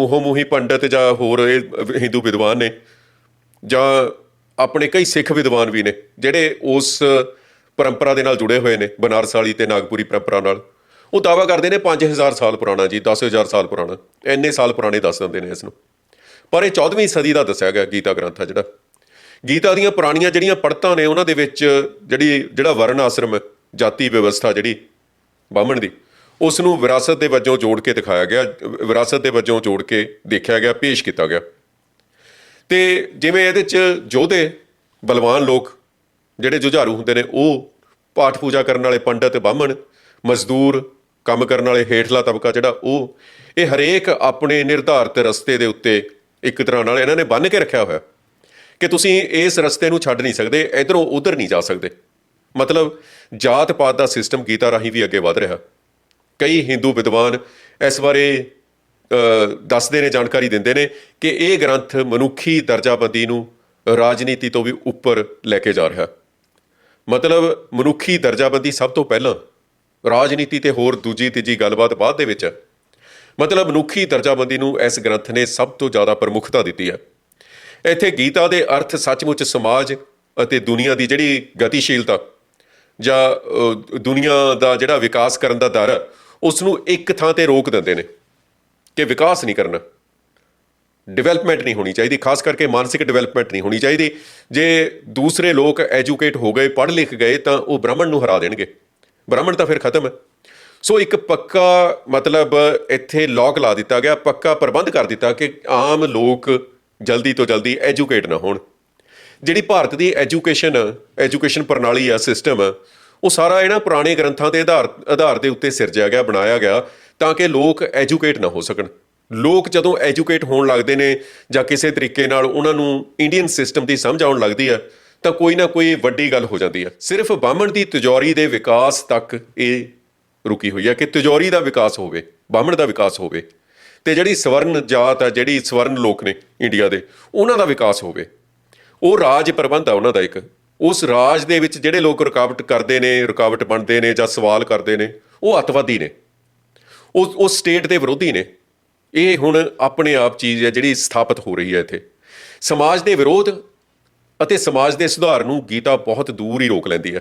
ਮੂੰਹੋਂ ਮੂੰਹੀ ਪੰਡਤ ਜਾਂ ਹੋਰ ਇਹ ਹਿੰਦੂ ਵਿਦਵਾਨ ਨੇ, ਜਾਂ ਆਪਣੇ ਕਈ ਸਿੱਖ ਵਿਦਵਾਨ ਵੀ ਨੇ, ਜਿਹੜੇ ਉਸ ਪਰੰਪਰਾ ਦੇ ਨਾਲ ਜੁੜੇ ਹੋਏ ਨੇ, ਬਨਾਰਸ ਵਾਲੀ ਤੇ ਨਾਗਪੁਰੀ ਪਰੰਪਰਾ ਨਾਲ। ਉਹ ਦਾਵਾ ਕਰਦੇ ਨੇ 5000 ਸਾਲ ਪੁਰਾਣਾ ਜੀ 10000 ਸਾਲ ਪੁਰਾਣਾ, ਇੰਨੇ ਸਾਲ ਪੁਰਾਣੇ ਦੱਸ ਦਿੰਦੇ ਨੇ ਇਸ ਨੂੰ। ਪਰ ਇਹ 14ਵੀਂ ਸਦੀ ਦਾ ਦੱਸਿਆ ਗਿਆ ਗੀਤਾ ਗ੍ਰੰਥ ਆ ਜਿਹੜਾ। ਗੀਤਾ ਦੀਆਂ ਪੁਰਾਣੀਆਂ ਜਿਹੜੀਆਂ ਪੜਤਾਂ ਨੇ, ਉਹਨਾਂ ਦੇ ਵਿੱਚ ਜਿਹੜੀ, ਜਿਹੜਾ ਵਰਣ ਆਸ਼ਰਮ, ਜਾਤੀ ਵਿਵਸਥਾ ਜਿਹੜੀ, ਬਾਹਮਣ ਦੀ ਉਸ ਨੂੰ ਵਿਰਾਸਤ ਦੇ ਵਜੋਂ ਜੋੜ ਕੇ ਦਿਖਾਇਆ ਗਿਆ, ਵਿਰਾਸਤ ਦੇ ਵਜੋਂ ਜੋੜ ਕੇ ਦੇਖਿਆ ਗਿਆ, ਪੇਸ਼ ਕੀਤਾ ਗਿਆ। ਤੇ ਜਿਵੇਂ ਇਹਦੇ ਚ ਯੋਧੇ, ਬਲਵਾਨ ਲੋਕ ਜਿਹੜੇ ਜੁਝਾਰੂ ਹੁੰਦੇ ਨੇ, ਉਹ ਪਾਠ ਪੂਜਾ ਕਰਨ ਵਾਲੇ ਪੰਡਤ, ਬਾਹਮਣ, ਮਜ਼ਦੂਰ, ਕੰਮ ਕਰਨ ਵਾਲੇ ਹੇਠਲਾ ਤਬਕਾ ਜਿਹੜਾ, ਉਹ ਇਹ ਹਰੇਕ ਆਪਣੇ ਨਿਰਧਾਰਤ ਰਸਤੇ ਦੇ ਉੱਤੇ ਇੱਕ ਤਰ੍ਹਾਂ ਨਾਲ ਇਹਨਾਂ ਨੇ ਬੰਨ੍ਹ ਕੇ ਰੱਖਿਆ ਹੋਇਆ। ਕਿ ਤੁਸੀਂ ਇਸ ਰਸਤੇ ਨੂੰ ਛੱਡ ਨਹੀਂ ਸਕਦੇ, ਇਧਰੋਂ ਉਧਰ ਨਹੀਂ ਜਾ ਸਕਦੇ। ਮਤਲਬ ਜਾਤ ਪਾਤ ਦਾ ਸਿਸਟਮ ਗੀਤਾ ਰਾਹੀਂ ਵੀ ਅੱਗੇ ਵਧ ਰਿਹਾ। ਕਈ ਹਿੰਦੂ ਵਿਦਵਾਨ ਇਸ ਬਾਰੇ ਦੱਸਦੇ ਨੇ, ਜਾਣਕਾਰੀ ਦਿੰਦੇ ਨੇ ਕਿ ਇਹ ਗ੍ਰੰਥ ਮਨੁੱਖੀ ਦਰਜਾਬੰਦੀ ਨੂੰ ਰਾਜਨੀਤੀ ਤੋਂ ਵੀ ਉੱਪਰ ਲੈ ਕੇ ਜਾ ਰਿਹਾ। ਮਤਲਬ ਮਨੁੱਖੀ ਦਰਜਾਬੰਦੀ ਸਭ ਤੋਂ ਪਹਿਲਾਂ, ਰਾਜਨੀਤੀ ਤੇ ਹੋਰ ਦੂਜੀ, ਤੀਜੀ ਗੱਲਬਾਤ ਬਾਅਦ ਦੇ ਵਿੱਚ। ਹੈ ਮਤਲਬ ਮਨੁੱਖੀ ਦਰਜਾਬੰਦੀ ਨੂੰ ਇਸ ਗ੍ਰੰਥ ਨੇ ਸਭ ਤੋਂ ਜ਼ਿਆਦਾ ਪ੍ਰਮੁੱਖਤਾ ਦਿੱਤੀ ਹੈ। ਇੱਥੇ ਗੀਤਾ ਦੇ ਅਰਥ ਸੱਚਮੁੱਚ ਸਮਾਜ ਅਤੇ ਦੁਨੀਆ ਦੀ ਜਿਹੜੀ ਗਤੀਸ਼ੀਲਤਾ ਜਾਂ ਦੁਨੀਆ ਦਾ ਜਿਹੜਾ ਵਿਕਾਸ ਕਰਨ ਦਾ ਦਰ ਉਸ ਨੂੰ ਇੱਕ ਥਾਂ ਤੇ ਰੋਕ ਦਿੰਦੇ ਨੇ ਕਿ ਵਿਕਾਸ ਨਹੀਂ ਕਰਨਾ। ਡਿਵੈਲਪਮੈਂਟ ਨਹੀਂ ਹੋਣੀ ਚਾਹੀਦੀ, ਖਾਸ ਕਰਕੇ ਮਾਨਸਿਕ ਡਿਵੈਲਪਮੈਂਟ ਨਹੀਂ ਹੋਣੀ ਚਾਹੀਦੀ। ਜੇ ਦੂਸਰੇ ਲੋਕ ਐਜੂਕੇਟ ਹੋ ਗਏ, ਪੜ੍ਹ ਲਿਖ ਗਏ, ਤਾਂ ਉਹ ਬ੍ਰਾਹਮਣ ਨੂੰ ਹਰਾ ਦੇਣਗੇ। ਬ੍ਰਾਹਮਣ ਤਾਂ ਫਿਰ ਖਤਮ ਹੈ। ਸੋ ਇੱਕ ਪੱਕਾ ਮਤਲਬ ਇੱਥੇ ਲੋਕ ਲਾ ਦਿੱਤਾ ਗਿਆ, ਪੱਕਾ ਪ੍ਰਬੰਧ ਕਰ ਦਿੱਤਾ ਕਿ ਆਮ ਲੋਕ ਜਲਦੀ ਤੋਂ ਜਲਦੀ ਐਜੂਕੇਟ ਨਾ ਹੋਣ। ਜਿਹੜੀ ਭਾਰਤ ਦੀ ਐਜੂਕੇਸ਼ਨ ਐਜੂਕੇਸ਼ਨ ਪ੍ਰਣਾਲੀ ਆ ਸਿਸਟਮ ਉਹ ਸਾਰਾ ਇਹਨਾਂ ਪੁਰਾਣੇ ਗ੍ਰੰਥਾਂ ਦੇ ਆਧਾਰ ਆਧਾਰ ਦੇ ਉੱਤੇ ਸਿਰਜਿਆ ਗਿਆ, ਬਣਾਇਆ ਗਿਆ, ਤਾਂ ਕਿ ਲੋਕ ਐਜੂਕੇਟ ਨਾ ਹੋ ਸਕਣ। ਲੋਕ ਜਦੋਂ ਐਜੂਕੇਟ ਹੋਣ ਲੱਗਦੇ ਨੇ ਜਾਂ ਕਿਸੇ ਤਰੀਕੇ ਨਾਲ ਉਹਨਾਂ ਨੂੰ ਇੰਡੀਅਨ ਸਿਸਟਮ ਦੀ ਸਮਝ ਆਉਣ ਲੱਗਦੀ ਹੈ, ਤਾਂ ਕੋਈ ਨਾ ਕੋਈ ਵੱਡੀ ਗੱਲ ਹੋ ਜਾਂਦੀ ਹੈ। ਸਿਰਫ ਬਾਹਮਣ ਦੀ ਤਿਜੋਰੀ ਦੇ ਵਿਕਾਸ ਤੱਕ ਇਹ ਰੁਕੀ ਹੋਈ ਹੈ ਕਿ ਤਿਜੋਰੀ ਦਾ ਵਿਕਾਸ ਹੋਵੇ, ਬਾਹਮਣ ਦਾ ਵਿਕਾਸ ਹੋਵੇ, ਤੇ ਜਿਹੜੀ ਸਵਰਨ ਜਾਤ ਹੈ ਜਿਹੜੀ ਸਵਰਨ ਲੋਕ ਨੇ ਇੰਡੀਆ ਦੇ, ਉਹਨਾਂ ਦਾ ਵਿਕਾਸ ਹੋਵੇ। ਉਹ ਰਾਜ ਪ੍ਰਬੰਧ ਆ ਉਹਨਾਂ ਦਾ ਇੱਕ। ਉਸ ਰਾਜ ਦੇ ਵਿੱਚ ਜਿਹੜੇ ਲੋਕ ਰੁਕਾਵਟ ਕਰਦੇ ਨੇ, ਰੁਕਾਵਟ ਬਣਦੇ ਨੇ ਜਾਂ ਸਵਾਲ ਕਰਦੇ ਨੇ, ਉਹ ਅੱਤਵਾਦੀ ਨੇ। ਉਹ ਉਸ ਸਟੇਟ ਦੇ ਵਿਰੋਧੀ ਨੇ। ਇਹ ਹੁਣ ਆਪਣੇ ਆਪ ਚੀਜ਼ ਹੈ ਜਿਹੜੀ ਸਥਾਪਿਤ ਹੋ ਰਹੀ ਹੈ ਇੱਥੇ। ਸਮਾਜ ਦੇ ਵਿਰੋਧ ਅਤੇ ਸਮਾਜ ਦੇ ਸੁਧਾਰ ਨੂੰ ਗੀਤਾ ਬਹੁਤ ਦੂਰ ਹੀ ਰੋਕ ਲੈਂਦੀ ਹੈ।